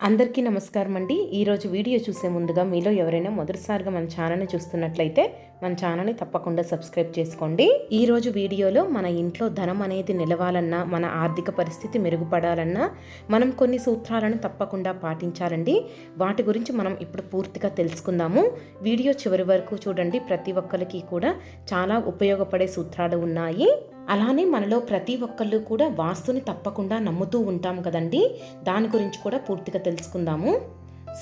అందరికీ నమస్కారం అండి. ఈరోజు వీడియో చూసే ముందుగా మీలో ఎవరైనా మొదటిసారిగా మన ఛానల్ని చూస్తున్నట్లయితే మన ఛానల్ని తప్పకుండా సబ్స్క్రైబ్ చేసుకోండి. ఈరోజు వీడియోలో మన ఇంట్లో ధనం అనేది నిలవాలన్నా మన ఆర్థిక పరిస్థితి మెరుగుపడాలన్నా మనం కొన్ని సూత్రాలను తప్పకుండా పాటించాలండి. వాటి గురించి మనం ఇప్పుడు పూర్తిగా తెలుసుకుందాము. వీడియో చివరి వరకు చూడండి. ప్రతి ఒక్కరికి కూడా చాలా ఉపయోగపడే సూత్రాలు ఉన్నాయి. అలానే మనలో ప్రతి ఒక్కళ్ళు కూడా వాస్తుని తప్పకుండా నమ్ముతూ ఉంటాం కదండి. దాని గురించి కూడా పూర్తిగా తెలుసుకుందాము.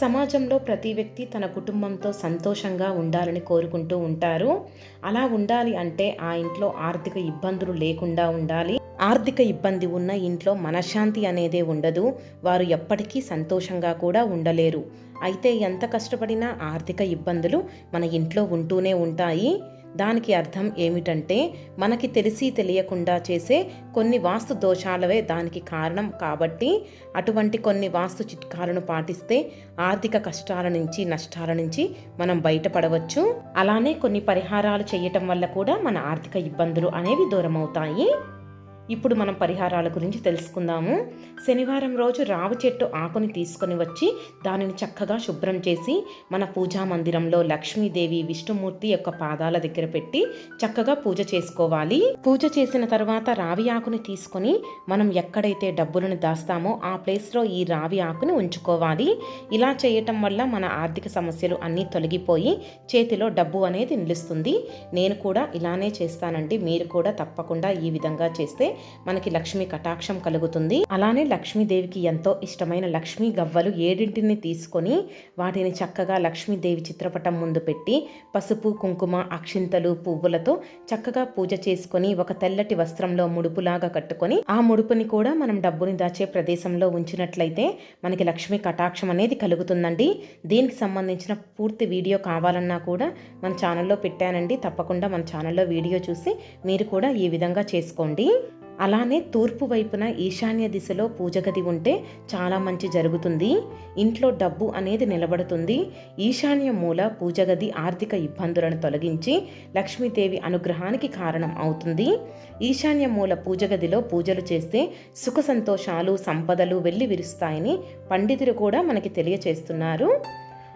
సమాజంలో ప్రతి వ్యక్తి తన కుటుంబంతో సంతోషంగా ఉండాలని కోరుకుంటూ ఉంటారు. అలా ఉండాలి అంటే ఆ ఇంట్లో ఆర్థిక ఇబ్బందులు లేకుండా ఉండాలి. ఆర్థిక ఇబ్బంది ఉన్న ఇంట్లో మనశ్శాంతి అనేదే ఉండదు. వారు ఎప్పటికీ సంతోషంగా కూడా ఉండలేరు. అయితే ఎంత కష్టపడినా ఆర్థిక ఇబ్బందులు మన ఇంట్లో ఉంటూనే ఉంటాయి. దానికి అర్థం ఏమిటంటే మనకి తెలిసి తెలియకుండా చేసే కొన్ని వాస్తు దోషాలవే దానికి కారణం కాబట్టి అటువంటి కొన్ని వాస్తు చిట్కాలను పాటిస్తే ఆర్థిక కష్టాల నుంచి నష్టాల నుంచి మనం బయటపడవచ్చు. అలానే కొన్ని పరిహారాలు చేయటం వల్ల కూడా మన ఆర్థిక ఇబ్బందులు అనేవి దూరమవుతాయి. ఇప్పుడు మనం పరిహారాల గురించి తెలుసుకుందాము. శనివారం రోజు రావి చెట్టు ఆకుని తీసుకొని వచ్చి దానిని చక్కగా శుభ్రం చేసి మన పూజా మందిరంలో లక్ష్మీదేవి విష్ణుమూర్తి యొక్క పాదాల దగ్గర పెట్టి చక్కగా పూజ చేసుకోవాలి. పూజ చేసిన తర్వాత రావి ఆకుని తీసుకొని మనం ఎక్కడైతే డబ్బులను దాస్తామో ఆ ప్లేస్లో ఈ రావి ఆకుని ఉంచుకోవాలి. ఇలా చేయటం వల్ల మన ఆర్థిక సమస్యలు అన్నీ తొలగిపోయి చేతిలో డబ్బు అనేది నిలుస్తుంది. నేను కూడా ఇలానే చేస్తానండి. మీరు కూడా తప్పకుండా ఈ విధంగా చేస్తే మనకి లక్ష్మీ కటాక్షం కలుగుతుంది. అలానే లక్ష్మీదేవికి ఎంతో ఇష్టమైన లక్ష్మీ గవ్వలు ఏడింటిని తీసుకొని వాటిని చక్కగా లక్ష్మీదేవి చిత్రపటం ముందు పెట్టి పసుపు కుంకుమ అక్షింతలు పువ్వులతో చక్కగా పూజ చేసుకొని ఒక తెల్లటి వస్త్రంలో ముడుపులాగా కట్టుకొని ఆ ముడుపుని కూడా మనం డబ్బుని దాచే ప్రదేశంలో ఉంచినట్లయితే మనకి లక్ష్మీ కటాక్షం అనేది కలుగుతుందండి. దీనికి సంబంధించిన పూర్తి వీడియో కావాలన్నా కూడా మన ఛానల్లో పెట్టానండి. తప్పకుండా మన ఛానల్లో వీడియో చూసి మీరు కూడా ఈ విధంగా చేసుకోండి. అలానే తూర్పు వైపున ఈశాన్య దిశలో పూజగది ఉంటే చాలా మంచి జరుగుతుంది. ఇంట్లో డబ్బు అనేది నిలబడుతుంది. ఈశాన్య మూల పూజగది ఆర్థిక ఇబ్బందులను తొలగించి లక్ష్మీదేవి అనుగ్రహానికి కారణం అవుతుంది. ఈశాన్య మూల పూజగదిలో పూజలు చేస్తే సుఖ సంతోషాలు సంపదలు వెళ్ళి విరుస్తాయని పండితులు కూడా మనకి తెలియచేస్తున్నారు.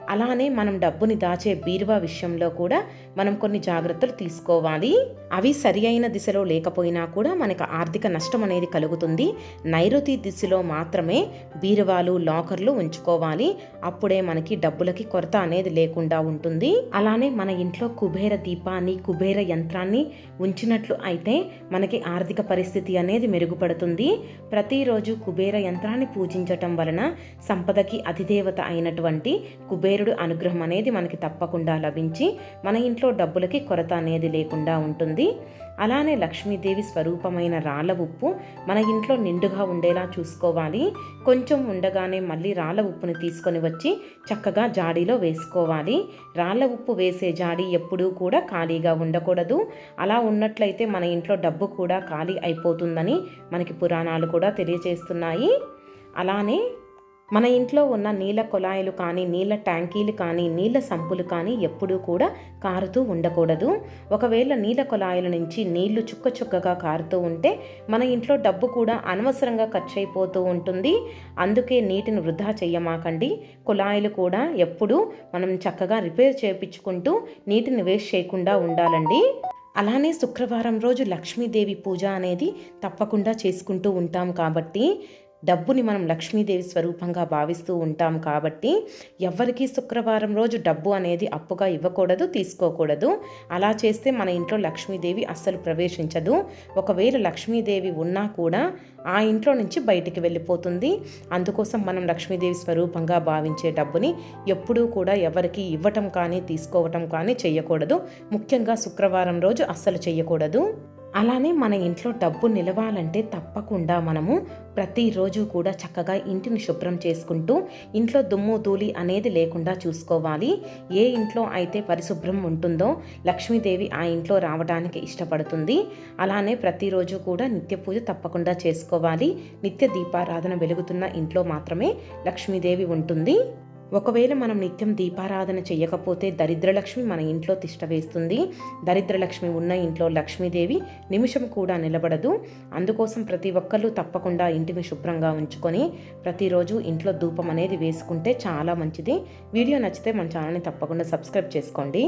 అలానే మనం డబ్బుని దాచే బీరువా విషయంలో కూడా మనం కొన్ని జాగ్రత్తలు తీసుకోవాలి. అవి సరి అయిన దిశలో లేకపోయినా కూడా మనకు ఆర్థిక నష్టం అనేది కలుగుతుంది. నైరుతి దిశలో మాత్రమే బీరువాలు లాకర్లు ఉంచుకోవాలి. అప్పుడే మనకి డబ్బులకి కొరత అనేది లేకుండా ఉంటుంది. అలానే మన ఇంట్లో కుబేర దీపాన్ని కుబేర యంత్రాన్ని ఉంచినట్లు అయితే మనకి ఆర్థిక పరిస్థితి అనేది మెరుగుపడుతుంది. ప్రతిరోజు కుబేర యంత్రాన్ని పూజించటం వలన సంపదకి అధిదేవత అయినటువంటి కుబేర కుబేరుడు అనుగ్రహం అనేది మనకి తప్పకుండా లభించి మన ఇంట్లో డబ్బులకి కొరత అనేది లేకుండా ఉంటుంది. అలానే లక్ష్మీదేవి స్వరూపమైన రాళ్ళ ఉప్పు మన ఇంట్లో నిండుగా ఉండేలా చూసుకోవాలి. కొంచెం ఉండగానే మళ్ళీ రాళ్ళ ఉప్పుని తీసుకొని వచ్చి చక్కగా జాడీలో వేసుకోవాలి. రాళ్ళ ఉప్పు వేసే జాడీ ఎప్పుడూ కూడా ఖాళీగా ఉండకూడదు. అలా ఉన్నట్లయితే మన ఇంట్లో డబ్బు కూడా ఖాళీ అయిపోతుందని మనకి పురాణాలు కూడా తెలియజేస్తున్నాయి. అలానే మన ఇంట్లో ఉన్న నీళ్ళ కొలాయిలు కానీ నీళ్ళ ట్యాంకీలు కానీ నీళ్ళ సంపులు కానీ ఎప్పుడూ కూడా కారుతూ ఉండకూడదు. ఒకవేళ నీళ్ళ కొలాయిల నుంచి నీళ్ళు చుక్క చుక్కగా కారుతూ ఉంటే మన ఇంట్లో డబ్బు కూడా అనవసరంగా ఖర్చు అయిపోతూ ఉంటుంది. అందుకే నీటిని వృధా చెయ్యమాకండి. కుళాయిలు కూడా ఎప్పుడూ మనం చక్కగా రిపేర్ చేయించుకుంటూ నీటిని వేస్ట్ చేయకుండా ఉండాలండి. అలానే శుక్రవారం రోజు లక్ష్మీదేవి పూజ అనేది తప్పకుండా చేసుకుంటూ ఉంటాం కాబట్టి డబ్బుని మనం లక్ష్మీదేవి స్వరూపంగా భావిస్తూ ఉంటాం కాబట్టి ఎవరికి శుక్రవారం రోజు డబ్బు అనేది అప్పుగా ఇవ్వకూడదు తీసుకోకూడదు. అలా చేస్తే మన ఇంట్లో లక్ష్మీదేవి అస్సలు ప్రవేశించదు. ఒకవేళ లక్ష్మీదేవి ఉన్నా కూడా ఆ ఇంట్లో నుంచి బయటికి వెళ్ళిపోతుంది. అందుకోసం మనం లక్ష్మీదేవి స్వరూపంగా భావించే డబ్బుని ఎప్పుడూ కూడా ఎవరికి ఇవ్వటం కానీ తీసుకోవటం కానీ చేయకూడదు. ముఖ్యంగా శుక్రవారం రోజు అస్సలు చేయకూడదు. అలానే మన ఇంట్లో డబ్బు నిలవాలంటే తప్పకుండా మనము ప్రతిరోజు కూడా చక్కగా ఇంటిని శుభ్రం చేసుకుంటూ ఇంట్లో దుమ్ము ధూళి అనేది లేకుండా చూసుకోవాలి. ఏ ఇంట్లో అయితే పరిశుభ్రం ఉంటుందో లక్ష్మీదేవి ఆ ఇంట్లో రావడానికి ఇష్టపడుతుంది. అలానే ప్రతిరోజు కూడా నిత్య పూజ తప్పకుండా చేసుకోవాలి. నిత్య దీపారాధన వెలుగుతున్న ఇంట్లో మాత్రమే లక్ష్మీదేవి ఉంటుంది. ఒకవేళ మనం నిత్యం దీపారాధన చేయకపోతే దరిద్రలక్ష్మి మన ఇంట్లో తిష్ట వేస్తుంది. దరిద్రలక్ష్మి ఉన్న ఇంట్లో లక్ష్మీదేవి నిమిషం కూడా నిలబడదు. అందుకోసం ప్రతి ఒక్కళ్ళు తప్పకుండా ఇంటిని శుభ్రంగా ఉంచుకొని ప్రతిరోజు ఇంట్లో ధూపం అనేది వేసుకుంటే చాలా మంచిది. వీడియో నచ్చితే మన ఛానల్ని తప్పకుండా సబ్స్క్రైబ్ చేసుకోండి.